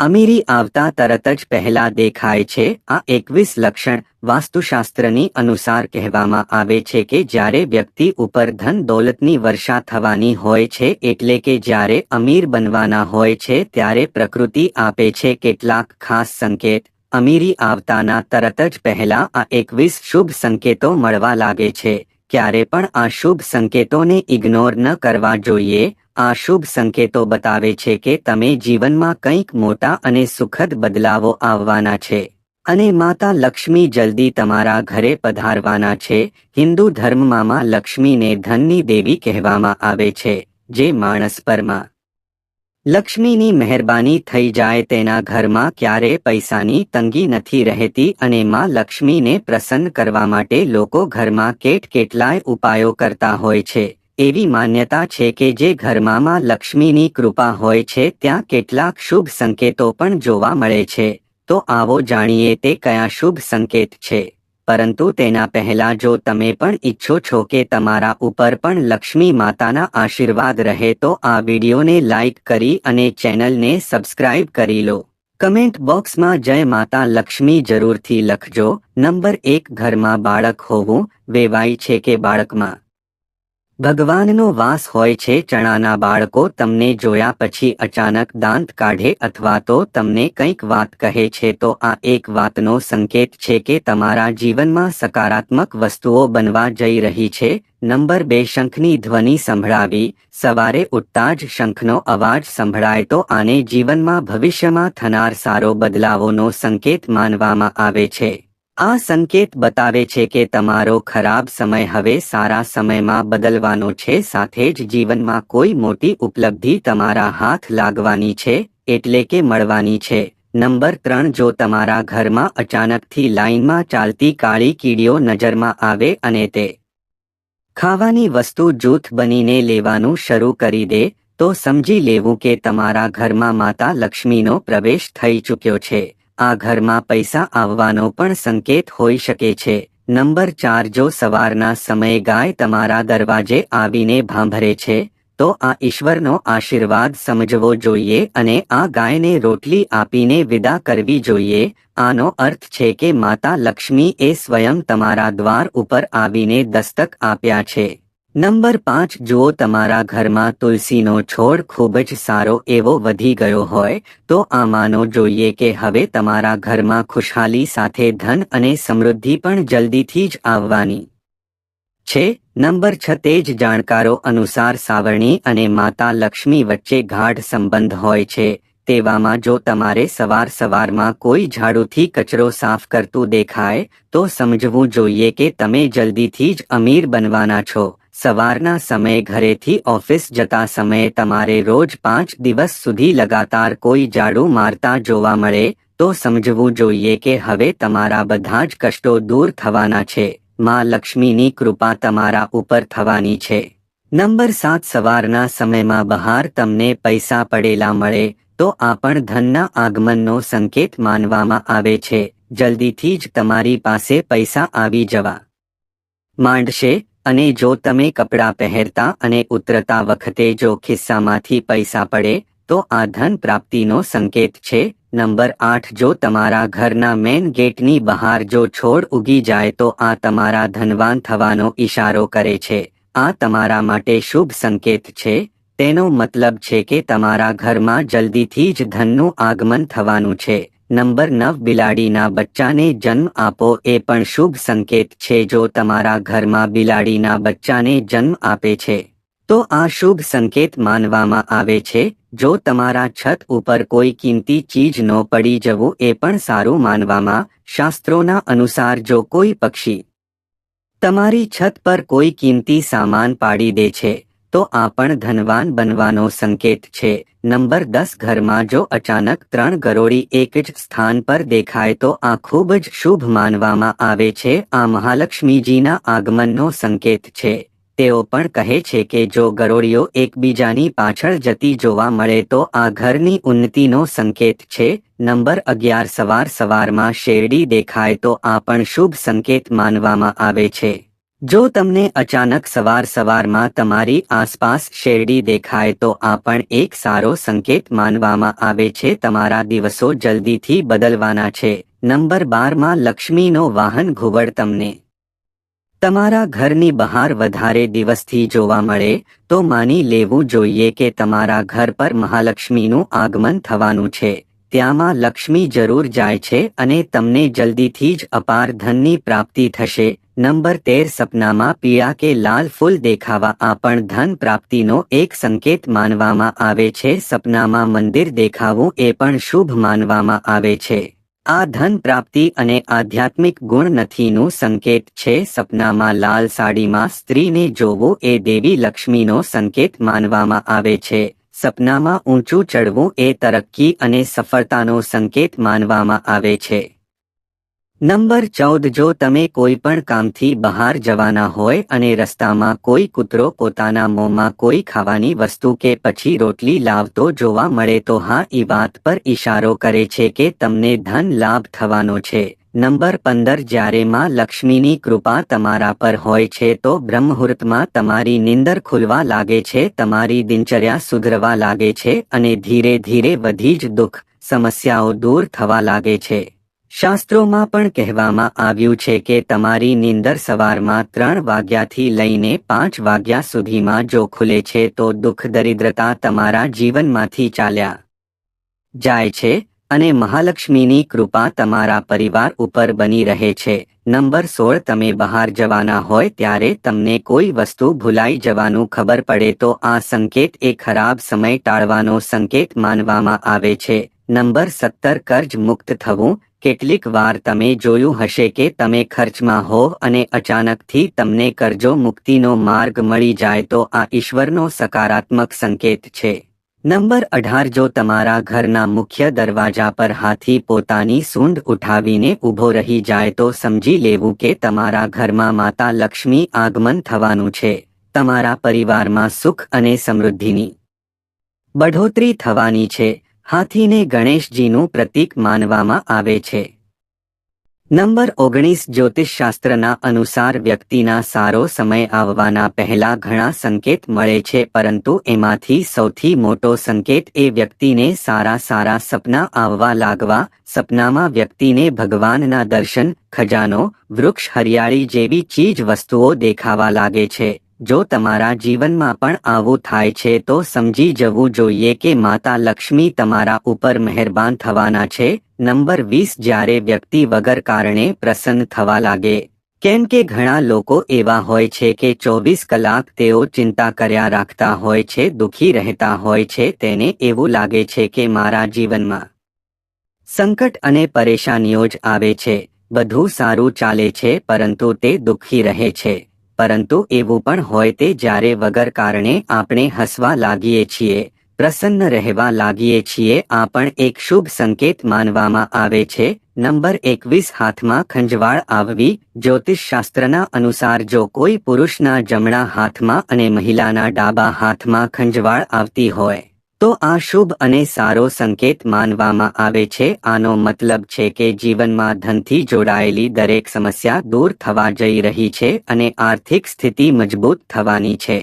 અમીરી આવતા તરત જ પહેલા દેખાય છે, આ એકવીસ લક્ષણ વાસ્તુશાસ્ત્રની અનુસાર કહેવામાં આવે છે કે જ્યારે વ્યક્તિ ઉપર ધન દોલતની વર્ષા થવાની હોય છે એટલે કે જ્યારે અમીર બનવાના હોય છે ત્યારે પ્રકૃતિ આપે છે કેટલાક ખાસ સંકેત. અમીરી આવતાના તરત જ પહેલા આ એકવીસ શુભ સંકેતો મળવા લાગે છે, ક્યારે પણ આ શુભ સંકેતોને ઇગ્નોર ન કરવા જોઈએ આ શુભ સંકેતો બતાવે છે કે તમે જીવનમાં કંઈક મોટા અને સુખદ બદલાવો આવવાના છે. અને માતા લક્ષ્મી જલ્દી તમારા ઘરે પધારવાના છે. હિન્દુ ધર્મમાં માં લક્ષ્મીને ધનની દેવી કહેવામાં આવે છે, જે માણસ પરમાં. લક્ષ્મીની મહેરબાની થઈ જાય તેના ઘરમાં ક્યારે પૈસાની તંગી નથી રહેતી અને માં લક્ષ્મીને પ્રસન્ન કરવા માટે લોકો ઘરમાં કેટ કેટલાય ઉપાયો કરતા હોય છે. એવી માન્યતા છે કે જે ઘરમાં લક્ષ્મીની કૃપા હોય છે, ત્યાં કેટલાક શુભ સંકેતો પણ જોવા મળે છે. તો આવો જાણીએ તે કયા શુભ સંકેત છે. પરંતુ તેના પહેલા જો તમે પણ ઈચ્છો છો કે તમારા ઉપર પણ લક્ષ્મી માતાના આશીર્વાદ રહે, તો આ વિડીયોને લાઇક કરી અને ચેનલને સબસ્ક્રાઇબ કરી લો. કમેન્ટ બોક્સમાં જય માતા લક્ષ્મી જરૂરથી લખજો. નંબર એક, ઘરમાં બાળક હોવું વેવાય છે કે બાળકમાં? ભગવાનનો વાસ હોય છે ચણાના બાળકો તમને જોયા પછી અચાનક દાંત કાઢે અથવા તો તમને કંઈક વાત કહે છે તો આ એક વાતનો સંકેત છે કે તમારા જીવનમાં સકારાત્મક વસ્તુઓ બનવા જઈ રહી છે. નંબર બે, શંખની ધ્વનિ સંભળાવી. સવારે ઉઠતા જ શંખનો અવાજ સંભળાય તો આને જીવનમાં ભવિષ્યમાં થનાર સારો બદલાવોનો સંકેત માનવામાં આવે છે. આ સંકેત બતાવે છે કે તમારો ખરાબ સમય હવે સારા સમયમાં બદલવાનો છે, સાથે જ જીવનમાં કોઈ મોટી ઉપલબ્ધિ તમારા હાથ લાગવાની છે, એટલે કે મળવાની છે. નંબર ત્રણ, જો તમારા ઘરમાં અચાનકથી લાઇનમાં ચાલતી કાળી કીડીઓ નજરમાં આવે અને તે ખાવાની વસ્તુ જૂથ બનીને લેવાનું શરૂ કરી દે, તો સમજી લેવું કે તમારા ઘરમાં માતા લક્ષ્મીનો પ્રવેશ થઈ ચૂક્યો છે. આ ઘરમાં પૈસા આવવાનો પણ સંકેત હોઈ શકે છે. નંબર ચાર, જો સવારના સમયે ગાય તમારા દરવાજે આવીને ભાંભરે છે, તો આ ઈશ્વરનો આશીર્વાદ સમજવો જોઈએ અને આ ગાયને રોટલી આપીને વિદા કરવી જોઈએ. આનો અર્થ છે કે માતા લક્ષ્મી એ સ્વયં તમારા દ્વાર ઉપર આવીને દસ્તક આપ્યા છે. નંબર પાંચ, જો તમારા ઘરમાં તુલસીનો છોડ ખૂબ જ સારો એવો વધી ગયો હોય, તો આ માનો જોઈએ કે હવે તમારા ઘરમાં ખુશહાલી સાથે ધન અને સમૃદ્ધિ પણ જલ્દીથી જ આવવાની છે. નંબર છ તે જ જાણકારો અનુસાર સાવરણી અને માતા લક્ષ્મી વચ્ચે ગાઢ સંબંધ હોય છે. તેવામાં જો તમારે સવાર સવારમાં કોઈ ઝાડુથી કચરો સાફ કરતું દેખાય, તો સમજવું જોઈએ કે તમે જલ્દીથી જ અમીર બનવાના છો. સવારના સમયે ઘરેથી ઓફિસ જતા સમયે તમારે રોજ પાંચ દિવસ સુધી લગાતાર કોઈ ઝાડુ મારતા જોવા મળે, તો સમજવું જોઈએ કે હવે તમારા બધા જ કષ્ટો દૂર થવાના છે. માં લક્ષ્મીની કૃપા તમારા ઉપર થવાની છે. નંબર સાત, સવારના સમયમાં બહાર તમને પૈસા પડેલા મળે, તો આ પણ ધનના આગમનનો સંકેત માનવામાં આવે છે. જલ્દીથી જ તમારી પાસે પૈસા આવી જવા માંડશે. અને જો તમે કપડાં પહેરતા અને ઉતરતા વખતે જો ખિસ્સામાંથી પૈસા પડે, તો આ ધન પ્રાપ્તિનો સંકેત છે. નંબર આઠ, જો તમારા ઘરના મેન ગેટની બહાર જો છોડ ઉગી જાય, તો આ તમારા ધનવાન થવાનો ઇશારો કરે છે. આ તમારા માટે શુભ સંકેત છે. તેનો મતલબ છે કે તમારા ઘરમાં જલ્દીથી જ ધનનું આગમન થવાનું છે. નંબર નવ, બિલાડીના બચ્ચાને જન્મ આપો, એ પણ શુભ સંકેત છે જો તમારા ઘરમાં બિલાડીના બચ્ચાને જન્મ આપે છે. તો આ શુભ સંકેત માનવામાં આવે છે, જો તમારા છત ઉપર કોઈ કિંમતી ચીજ ન પડી જવું, એ પણ સારું માનવામાં, શાસ્ત્રોના અનુસાર જો કોઈ પક્ષી તમારી છત પર કોઈ કિંમતી સામાન પાડી દે છે તો આ પણ ધનવાન બનવાનો સંકેત છે. નંબર દસ ઘરમાં જો અચાનક ત્રણ ગરોળી એક જ સ્થાન પર દેખાય તો આ ખૂબ જ શુભ માનવામાં આવે છે. આ મહાલક્ષ્મીજીના આગમનનો સંકેત છે. તેઓ પણ કહે છે કે જો ગરોળીઓ એકબીજાની પાછળ જતી જોવા મળે તો આ ઘરની ઉન્નતિનો સંકેત છે. નંબર અગિયાર સવાર સવારમાં શેરડી દેખાય તો આ પણ શુભ સંકેત માનવામાં આવે છે. જો તમને અચાનક સવાર સવારમાં તમારી આસપાસ શેરડી દેખાય તો આ પણ એક સારો સંકેત માનવામાં આવે છે. તમારા દિવસો જલ્દીથી બદલવાના છે. નંબર બારમાં લક્ષ્મીનો વાહન ઘુવડ તમને. તમારા ઘરની બહાર વધારે દિવસથી જોવા મળે તો માની લેવું જોઈએ કે તમારા ઘર પર મહાલક્ષ્મીનું આગમન થવાનું છે. ત્યાંમાં લક્ષ્મી જરૂર જાય છે અને તમને જલ્દીથી જ અપાર ધનની પ્રાપ્તિ થશે. નંબર તેર સપનામાં પીળા કે લાલ ફૂલ દેખાવા આ પણ ધન પ્રાપ્તિનો એક સંકેત માનવામાં આવે છે. સપનામાં મંદિર દેખાવું એ પણ શુભ માનવામાં આવે છે. આ ધન પ્રાપ્તિ અને આધ્યાત્મિક ગુણ નથીનું સંકેત છે. સપનામાં લાલ સાડીમાં સ્ત્રીને જોવું એ દેવી લક્ષ્મીનો સંકેત માનવામાં આવે છે. સપનામાં ઊંચું ચડવું એ તરક્કી અને સફળતાનો સંકેત માનવામાં આવે છે. નંબર ચૌદ, જો તમે કોઈ પણ કામથી બહાર જવાના હોય અને રસ્તામાં કોઈ કૂતરો પોતાના મોંમાં કોઈ ખાવાની વસ્તુ કે પછી રોટલી લાવતો જોવા મળે તો હા એ વાત પર ઈશારો કરે છે કે તમને ધન લાભ થવાનો છે. નંબર પંદર, જ્યારે માં લક્ષ્મીની કૃપા તમારા પર હોય છે, તો બ્રહ્મહુર્તમાં તમારી નિંદર ખુલવા લાગે છે, તમારી દિનચર્યા સુધરવા લાગે છે અને ધીરે ધીરે વધી જ દુઃખ, સમસ્યાઓ દૂર થવા લાગે છે. શાસ્ત્રોમાં પણ કહેવામાં આવ્યું છે કે તમારી નિંદર સવારમાં ત્રણ વાગ્યાથી લઈને પાંચ વાગ્યા સુધીમાં જો ખુલે છે, તો દુઃખ, દરિદ્રતા તમારા જીવનમાંથી ચાલ્યા જાય છે. અને મહાલક્ષ્મીની કૃપા તમારા પરિવાર ઉપર બની રહે છે. નંબર સોળ, તમે બહાર જવાના હોય ત્યારે તમને કોઈ વસ્તુ ભૂલાઈ જવાનું ખબર પડે તો આ સંકેત એ ખરાબ સમય ટાળવાનો સંકેત માનવામાં આવે છે. નંબર સત્તર, કર્જ મુક્ત થવું. કેટલીક વાર તમે જોયું હશે કે તમે ખર્ચમાં હો અને અચાનકથી તમને કરજો મુક્તિનો માર્ગ મળી જાય તો આ ઈશ્વરનો સકારાત્મક સંકેત છે. નંબર અઢાર જો તમારા ઘરના મુખ્ય દરવાજા પર હાથી પોતાની સૂંઢ ઉઠાવીને ઊભો રહી જાય તો સમજી લેવું કે તમારા ઘરમાં માતા લક્ષ્મી આગમન થવાનું છે. તમારા પરિવારમાં સુખ અને સમૃદ્ધિની બઢોતરી થવાની છે. હાથીને ગણેશજીનું પ્રતીક માનવામાં આવે છે. નંબર ઓગણીસ જ્યોતિષશાસ્ત્રના અનુસાર વ્યક્તિના સારો સમય આવવાના પહેલા ઘણા સંકેત મળે છે, પરંતુ એમાંથી સૌથી મોટો સંકેત એ વ્યક્તિને સારા સારા સપના આવવા લાગવા, સપનામાં વ્યક્તિને ભગવાનના દર્શન, ખજાનો, વૃક્ષ, હરિયાળી જેવી ચીજ વસ્તુઓ દેખાવા લાગે છે. જો તમારા જીવનમાં પણ આવું થાય છે, તો સમજી જવું જોઈએ કે માતા લક્ષ્મી તમારા ઉપર મહેરબાન થવાના છે નંબર વીસ જ્યારે વ્યક્તિ વગર કારણે પ્રસન્ન થવા લાગે, કેમ કે ઘણા લોકો એવા હોય છે કે ચોવીસ કલાક તેઓ ચિંતા કર્યા રાખતા હોય છે, દુઃખી રહેતા હોય છે, તેને એવું લાગે છે કે મારા જીવનમાં સંકટ અને પરેશાનીઓ જ આવે છે, બધું સારું ચાલે છે, પરંતુ તે દુઃખી રહે છે, પરંતુ એવું પણ હોય તે જ્યારે વગર કારણે આપણે હસવા લાગીએ છીએ પ્રસન્ન રહેવા લાગીએ છીએ આ પણ એક શુભ સંકેત માનવામાં આવે છે. નંબર એકવીસ હાથમાં ખંજવાળ આવવી. જ્યોતિષશાસ્ત્રના અનુસાર જો કોઈ પુરુષના જમણા હાથમાં અને મહિલાના ડાબા હાથમાં ખંજવાળ આવતી હોય, તો આ શુભ અને સારો સંકેત માનવામાં આવે છે. આનો મતલબ છે કે જીવનમાં ધનથી જોડાયેલી દરેક સમસ્યા દૂર થવા જઈ રહી છે અને આર્થિક સ્થિતિ મજબૂત થવાની છે.